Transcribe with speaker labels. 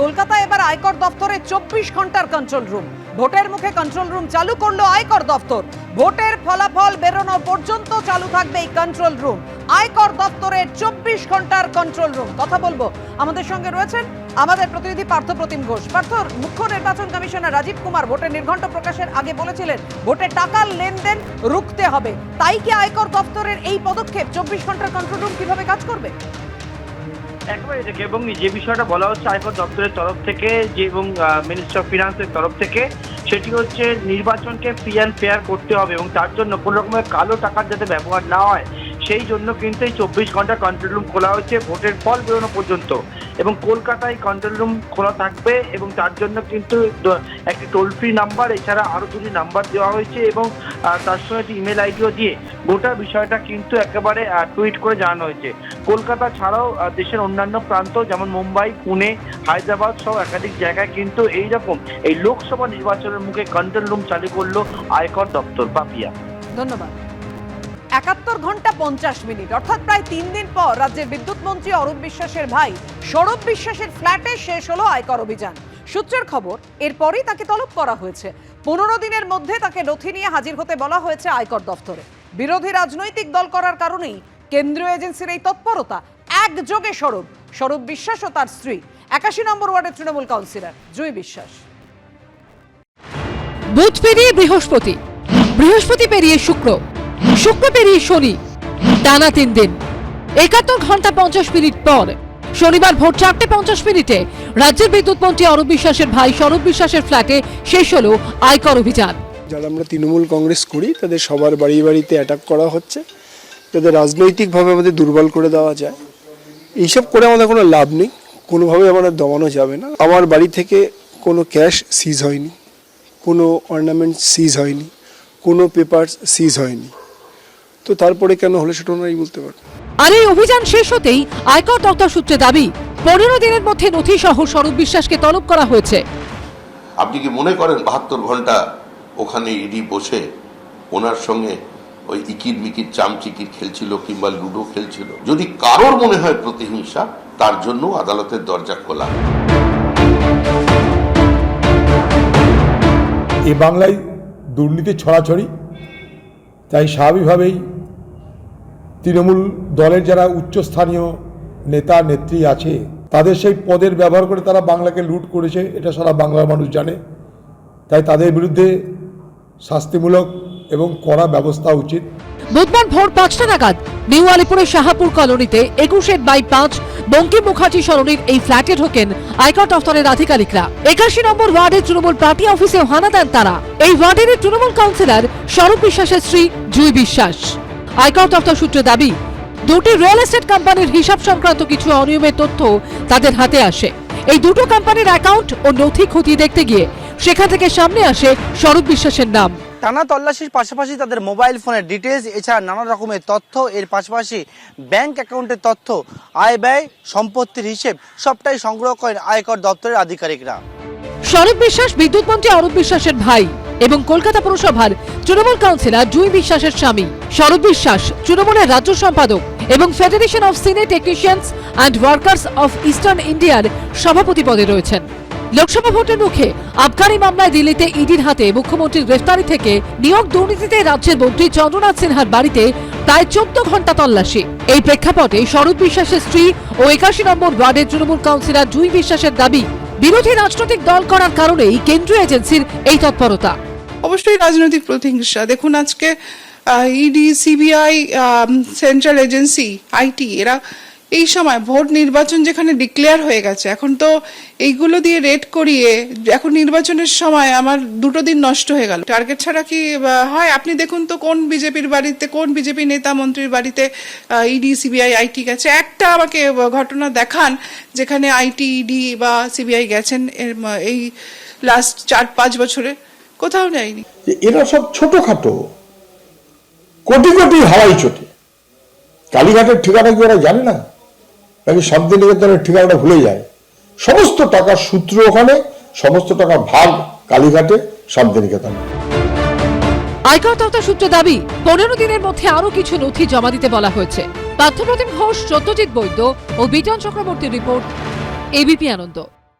Speaker 1: কলকাতায় এবার আয়কর দপ্তরে চব্বিশ ঘণ্টার কন্ট্রোল রুম ভোটের মুখে কন্ট্রোল রুম চালু করল আয়কর দপ্তর ভোটের ফলাফল বেরোনো পর্যন্ত চালু থাকবে এই কন্ট্রোল রুম আয়কর দপ্তরের চব্বিশ ঘণ্টার কন্ট্রোল রুম কথা বলব। আমাদের সঙ্গে রয়েছেন আমাদের প্রতিনিধি পার্থ প্রতিম ঘোষ। পার্থ, মুখ্য নির্বাচন কমিশনার রাজীব কুমার ভোটের নির্ঘণ্ট প্রকাশের আগে বলেছিলেন, ভোটে টাকার লেনদেন রুখতে হবে। তাই কি আয়কর দপ্তরের এই পদক্ষেপ চব্বিশ ঘণ্টার কন্ট্রোল রুম কীভাবে কাজ করবে?
Speaker 2: একবারে দেখে এবং যে বিষয়টা বলা হচ্ছে আয়কর দপ্তরের তরফ থেকে যে এবং মিনিস্টার অফ ফিনান্সের তরফ থেকে, সেটি হচ্ছে নির্বাচনকে ফ্রি অ্যান্ড ফেয়ার করতে হবে এবং তার জন্য কোনো রকমের কালো টাকার যাতে ব্যবহার না হয় সেই জন্য কিন্তু এই চব্বিশ ঘণ্টা কন্ট্রোল রুম খোলা হয়েছে ভোটের ফল বেরোনো পর্যন্ত। এবং কলকাতায় কন্ট্রোল রুম খোলা থাকবে এবং তার জন্য কিন্তু একটি টোল ফ্রি নাম্বার এছাড়া আরও দুটি নাম্বার দেওয়া হয়েছে এবং তার সঙ্গে একটি ইমেল আইডিও দিয়ে গোটা বিষয়টা কিন্তু একেবারে টুইট করে জানানো হয়েছে। কলকাতা ছাড়াও দেশের অন্যান্য প্রান্ত যেমন মুম্বাই, পুনে, হায়দ্রাবাদ সহ একাধিক জায়গায় কিন্তু এই রকম এই লোকসভা নির্বাচনের মুখে কন্ট্রোল রুম চালু করল আয়কর দপ্তর পাপিয়া
Speaker 1: ধন্যবাদ। একাত্তর ঘণ্টা পঞ্চাশ মিনিট। অর্থাৎ প্রায় তিন দিন পর রাজ্যের বিদ্যুৎ মন্ত্রী অরূপ বিশ্বাসের ভাই সৌরভ বিশ্বাসের ফ্ল্যাটে শেষ হলো আয়কর অভিযান। সূত্রের খবর, এরপরই তাকে তলব করা হয়েছে। পনেরো দিনের মধ্যে তাকে নথি নিয়ে হাজির হতে বলা হয়েছে আয়কর দফতরে। বিরোধী রাজনৈতিক দল করার কারণেই কেন্দ্রীয় এজেন্সির এই তৎপরতা একযোগে সৌরভ সৌরভ বিশ্বাস ও তার স্ত্রী। একাশি নম্বর ওয়ার্ডের তৃণমূল কাউন্সিলর জুই বিশ্বাস।
Speaker 3: বুধ পেরিয়ে বৃহস্পতি। বৃহস্পতি পেরিয়ে শুক্র। শুক্র পেরিয়ে শনি, টানা তিন দিন। একাত্তর ঘণ্টা পঞ্চাশ মিনিট পর শনিবার ভোর চারটে পঞ্চাশ মিনিটে রাজ্যের বিদ্যুৎ মন্ত্রী অরূপ বিশ্বাসের ভাই স্বরূপ বিশ্বাসের ফ্ল্যাটে শেষ হলো আয়কর অভিযান।
Speaker 4: যারা আমরা তৃণমূল কংগ্রেস করি, তাদের সবার বাড়ি বাড়িতে অ্যাটাক করা হচ্ছে। তাদের রাজনৈতিকভাবে আমাদের দুর্বল করে দেওয়া যায়। এইসব করে আমাদের কোনো লাভ নেই। কোনোভাবে আমাদের দমানো যাবে না। আমার বাড়ি থেকে কোনো ক্যাশ সিজ হয়নি। কোনো অর্নামেন্ট সিজ হয়নি। কোনো পেপার সিজ হয়নি। তো তারপরে কেন হলে সেটা ওনারাই বলতে পারবে।
Speaker 3: আর এই অভিযান শেষ হতেই আয়কর দপ্তর সূত্রে দাবি পনেরো দিনের মধ্যে নথি সহ স্বরূপ বিশ্বাসকে তলব করা হয়েছে।
Speaker 5: আপনি কি মনে করেন বাহাত্তর ঘণ্টা ওখানে ইডি বসে ওনার সঙ্গে ওই ইকির মিকির চামচিকির খেলছিল কিংবা লুডো খেলছিল? যদি কারোর মনে হয় প্রতিহিংসা তার জন্য আদালতের দরজা খোলা।
Speaker 6: এ বাংলায় দুর্নীতির ছড়াছড়ি তাই স্বাভাবিকভাবেই তৃণমূল দলের যারা উচ্চস্থানীয় নেতা, নেত্রী আছে, তাদের সেই পদের ব্যবহার করে তারা বাংলাকে লুট করেছে, এটা সারা বাংলার মানুষ জানে। তাই তাদের বিরুদ্ধে শাস্তিমূলক এবং কড়া ব্যবস্থা উচিত।
Speaker 3: বুধবার ভোর পাঁচটা নাগাদ নিউ আলিপুরের শাহাপুর কলোনিতে একুশের বাই পাঁচ বঙ্কিম মুখার্জি সরণির এই ফ্ল্যাটে ঢোকেন আয়কর দফতরের আধিকারিকরা। একাশি নম্বর ওয়ার্ডের তৃণমূল পার্টি অফিসে হানা দেন তারা। এই ওয়ার্ডের তৃণমূল কাউন্সিলর স্বরূপ বিশ্বাসের স্ত্রী জুই বিশ্বাস। আয়কর দফতর সূত্রে দাবি দুটি রিয়েল এস্টেট কোম্পানির হিসাব সংক্রান্ত কিছু অনিয়মের তথ্য তাদের হাতে আসে। এই দুটো কোম্পানির অ্যাকাউন্ট ও নথি খতিয়ে দেখতে গিয়ে সেখান থেকে সামনে আসে স্বরূপ বিশ্বাসের নাম।
Speaker 7: টানা তল্লাশির পাশাপাশি তাদের মোবাইল ফোনের ডিটেলস এছাড়া নানা রকমের তথ্য এর পাশাপাশি ব্যাংক অ্যাকাউন্টের তথ্য আয় ব্যয় সম্পত্তির হিসেব সবটাই সংগ্রহ করেন আয়কর দপ্তরের আধিকারিকরা।
Speaker 3: স্বরূপ বিশ্বাস বিদ্যুৎ মন্ত্রী অরূপ বিশ্বাসের ভাই এবং কলকাতা পুরসভার তৃণমূল কাউন্সিলর জুই বিশ্বাসের স্বামী স্বরূপ বিশ্বাস, তৃণমূলের রাজ্য সম্পাদক এবং federation of cine technicians and workers of eastern ইন্ডিয়ার সভাপতি পদে রয়েছেন। লোকসভা ভোটের মুখে আবগারি মামলায় দিল্লিতে ইডির হাতে মুখ্যমন্ত্রীর গ্রেফতারি থেকে নিয়োগ দুর্নীতিতে রাজ্যের মন্ত্রী চন্দ্রনাথ সিনহার বাড়িতে প্রায় চোদ্দ ঘণ্টা তল্লাশি। এই প্রেক্ষাপটে স্বরূপ বিশ্বাসের স্ত্রী ও একাশি নম্বর ওয়ার্ডের তৃণমূল কাউন্সিলর জুই বিশ্বাসের দাবি, বিরোধী রাজনৈতিক দল করার কারণেই কেন্দ্রীয় এজেন্সির এই তৎপরতা।
Speaker 8: অবশ্যই রাজনৈতিক প্রতিহিংসা। দেখুন আজকে ED CBI central agency IT এরা এই সময় ভোট নির্বাচন যেখানে ডিক্লেয়ার হয়ে গেছে, এখন তো এইগুলো দিয়ে রেড করিয়ে এখন নির্বাচনের সময় আমার দুটো দিন নষ্ট হয়ে গেল। টার্গেট ছাড়া কি হয়? আপনি দেখুন তো কোন বিজেপির বাড়িতে, কোন বিজেপি নেতা মন্ত্রীর বাড়িতে ইডি সিবিআই আইটি গেছে। একটা আমাকে ঘটনা দেখান, যেখানে আইটি ইডি বা সিবিআই গেছেন এই লাস্ট চার, পাঁচ বছরে। কোথাও নেয়নি
Speaker 6: যে এরা সব ছোটখাটো কোটি কোটি হাওয়াই চটে। কালীঘাটের ঠিকানা কি ওরা জানে না? নাকি শান্তিনিকেতনের ঠিকানাটা ভুলে যায়? সমস্ত টাকার সূত্র ওখানে সমস্ত টাকা ভাগ কালীঘাটে শান্তিনিকেতনে।
Speaker 3: আয়কর দপ্তর সূত্রে দাবি পনেরো দিনের মধ্যে আরও কিছু নথি জমা দিতে বলা হয়েছে। পার্থপ্রতিম ঘোষ সত্যজিৎ বৈদ্য ও বিজন চক্রবর্তীর রিপোর্ট এবিপি আনন্দ।